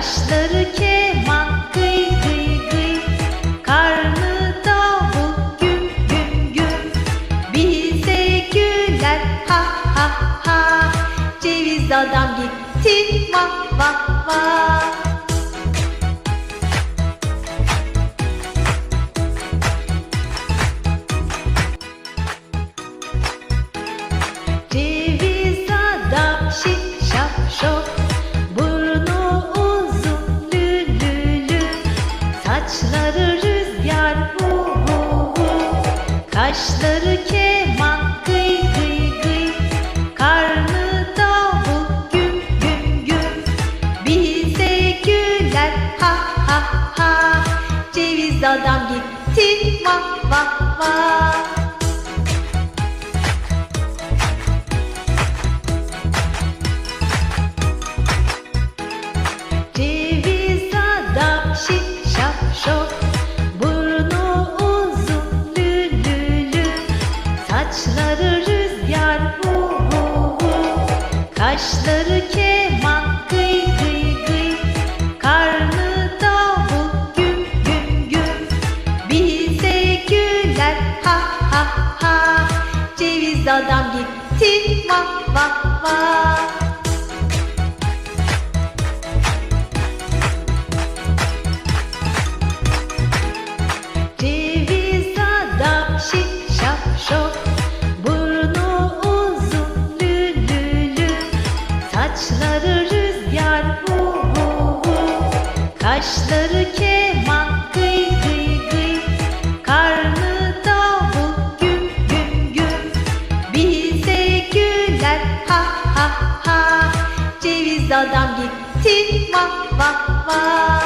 Kaşları keman gıy gıy gıy. Karnı davul güm güm güm. Bize güler ha ha ha. Ceviz adam gitti vah vah vah Kaşları keman gıy gıy gıy. Karnı davul güm güm güm. Bize güler ha ha ha. Ceviz adam gitti vah vah vah Saçları rüzgar hu hu hu Kaşları keman gıy gıy gıy. Karnı davul güm güm güm Bize güler ha ha ha. Ceviz adam gitti vah vah vah Saçları rüzgar hu hu hu Kaşları keman gıy gıy gıy. Karnı davul güm güm güm. Bize güler ha ha ha. Ceviz adam gitti vah vah